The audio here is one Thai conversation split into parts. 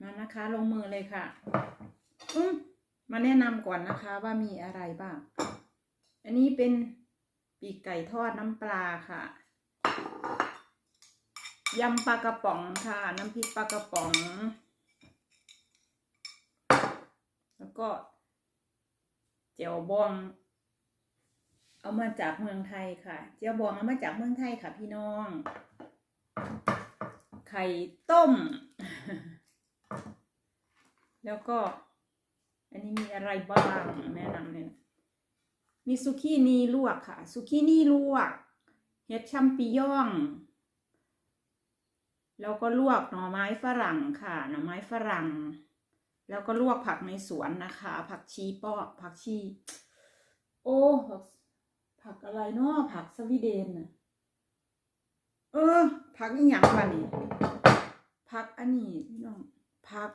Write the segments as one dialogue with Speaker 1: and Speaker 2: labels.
Speaker 1: มานะคะ ลงมือเลยค่ะอืมมาแนะนำก่อนนะคะว่ามีอะไรบ้าง อันนี้เป็นปีกไก่ทอดน้ำปลาค่ะยำปลากระป๋องค่ะ น้ำพริกปลากระป๋อง แล้วก็เจียวบอง เอามาจากเมืองไทยค่ะ เจียวบองเอามาจากเมืองไทยค่ะพี่น้อง ไข่ต้ม แล้วก็ อันนี้มีอะไรบ้างแนะนำเลยนะมีซุกี้นีลวกค่ะซุกี้นีลวก เห็ดชัมปิยอง แล้วก็ลวกหน่อไม้ฝรั่งค่ะ หน่อไม้ฝรั่ง แล้วก็ลวกผักในสวนนะคะ ผักชีปอกผักชี โอ้ผักผักอะไรเนาะผักสวีเดนน่ะเออ ผักอีหยังวะนี่ผักอันนี้พี่น้องผัก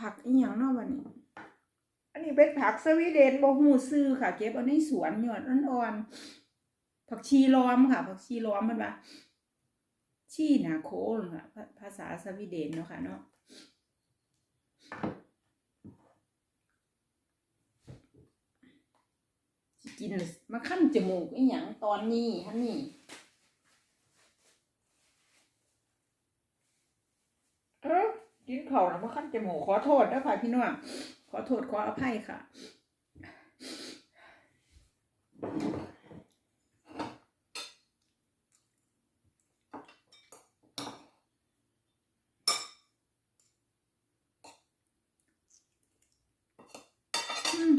Speaker 1: ผักอีหยังเนาะวะนี่อันนี้เป็นผักสวีเดนบ่ฮู้ซื้อค่ะ เก็บเอาในสวนหยอดอ่อนๆผักชีล้อมค่ะ ผักชีล้อมมันว่าชีนาโคลค่ะ ภาษาสวีเดนเนาะค่ะเนาะกินมาขั้นจมูกอีหยังตอนนี้ฮะนี่ เออกิน เข่าวนะมาขั้นจมูกขอโทษนะค่ะพี่น้องขอโทษขออภัยค่ะ อืม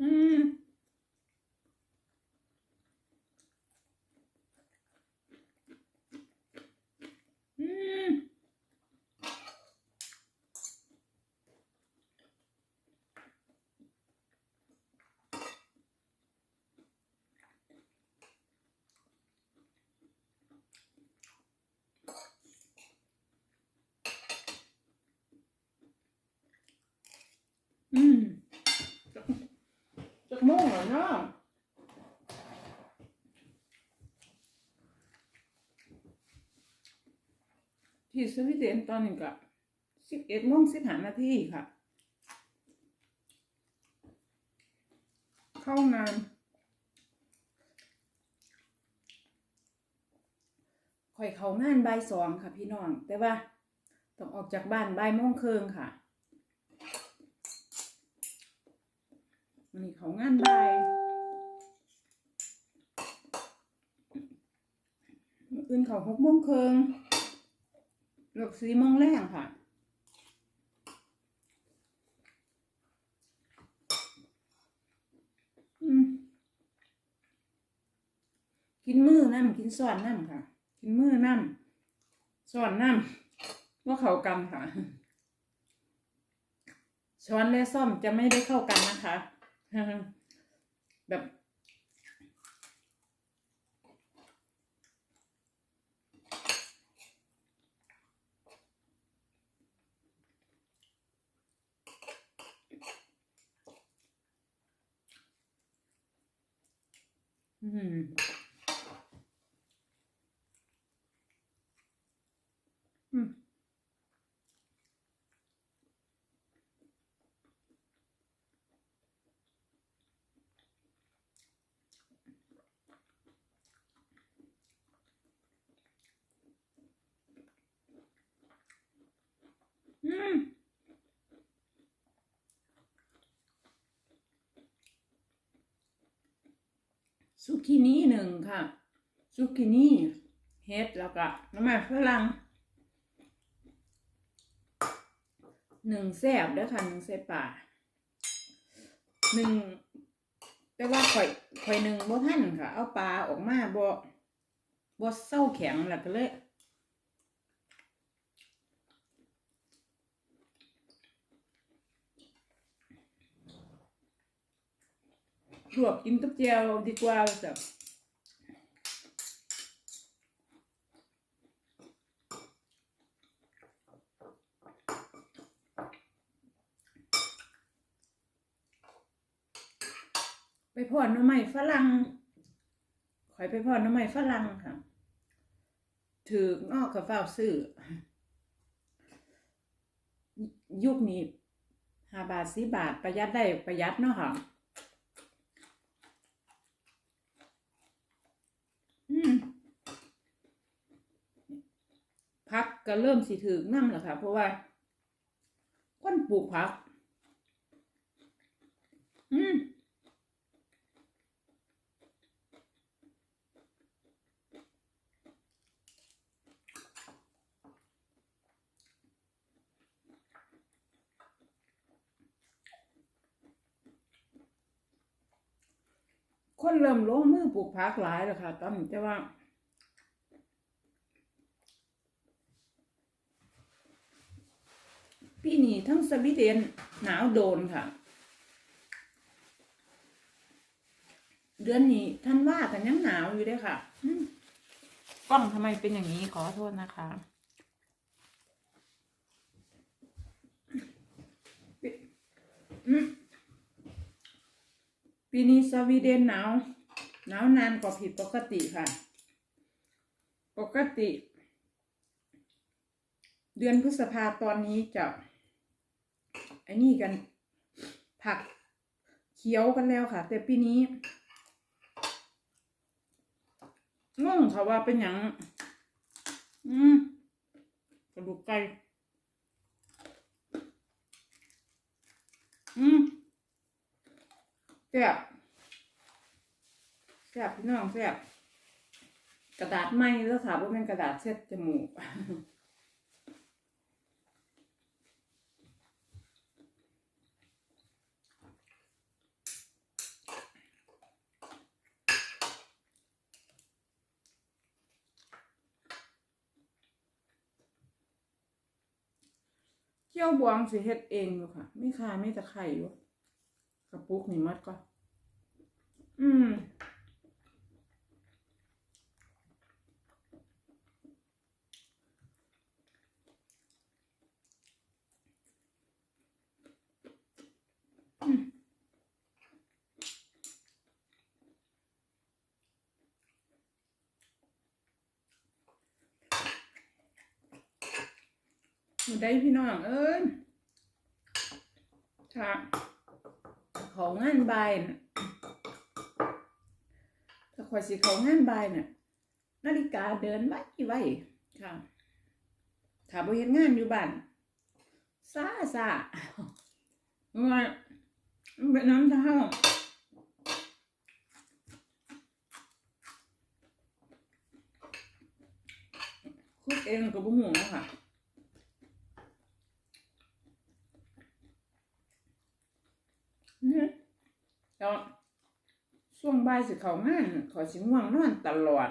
Speaker 1: อืม อืม อืมจักโมงเหรอเนาะที่สวิตเดนตอนนี้ก็สิบเอ็ดโมงสิบห้านาทีค่ะ เข้างานข่อยเข้างานบ่ายสองค่ะพี่น้อง แต่ว่าต้องออกจากบ้านบ่ายโมงครึ่งค่ะ วันนี้เขางานบ่ายมื้อื่นเขาหกโมงครึ่งเลิกสี่โมงแรงค่ะกินมือน้ำกินซ้อนน้ำค่ะ กินมือน้ำซ้อนน้ำว่าเขากำค่ะช้อนและซ่อมจะไม่ได้เข้ากันนะคะ แบบอื ซุกินี่หนึ่งค่ะ ซุกินี่เฮ็ดแล้วก็น้ำมันฝรั่งหนึ่งแซ่บด้อค่ะหนึ่งแซ่บป่าหนึ่งแต่ว่าข่อยข่อยหนึ่งบ่ทันค่ะ เอาปลาออกมาบ่บ่เศร้าแข็งแล้วก็เลย ลวกกินกับเจียวดีกว่าจ้ะไปพ่อหน้ำไม้ฝรั่งขอยไปพ่อหน้ำไม้ฝรั่งค่ะ ถือนอกกับเฝ้าซื้อ ยุคนี้ห้าบาทสิบาทประหยัดได้ประหยัดเนาะค่ะ อืมพั ก็เริ่มสิถือน้ำแล้วค่ะ เพราะว่าคนปลูกผัก อืมคนเริ่มลงมือปลูกผักหลายแล้วค่ะตอนนี้แต่ว่า ปีนี้ทั้งสวีเดนหนาวโดนค่ะ เดือนนี้ท่านว่ากันยังหนาวอยู่เด้วยค่ะอืมกล้องทำไมเป็นอย่างนี้ขอโทษนะคะปีอืมปีนี้สวีเดนหนาวหนาวนานกว่าผิดปกติค่ะ ปกติ เดือนพฤษภาตอนนี้จะ ไอ้นี่กัน ผักเขียวกันแล้วค่ะ แต่ปีนี้งงค่ะว่าเป็นอย่างอืมกระดูกไก่อืมแซ่บแซ่บพี่น้องแซ่บกระดาษไหมแล้วค่ะว่าเป็นกระดาษเช็ดจมูก เจียวบวงสิเฮ็ดเองอยู่ค่ะไม่คายไม่ตะไคร่อยู่กระปุกนี่มัดก็ อืม ได้พี่น้องเอ้ยค่ะของงานบายนะถ้าคอยสิขางงานบายน่ะนาฬิกาเดินไว้ไว้ค่ะถ้าบ่เฮ็ดงานอยู่บ้านซาซาเมื่อยมันเป็นน้ำเท้าคุกเองก็บ่ฮู้เนาะค่ะ เนี่ยแล้วช่วง บ่ายสิเขางานขอสิง่วงนอนตลอด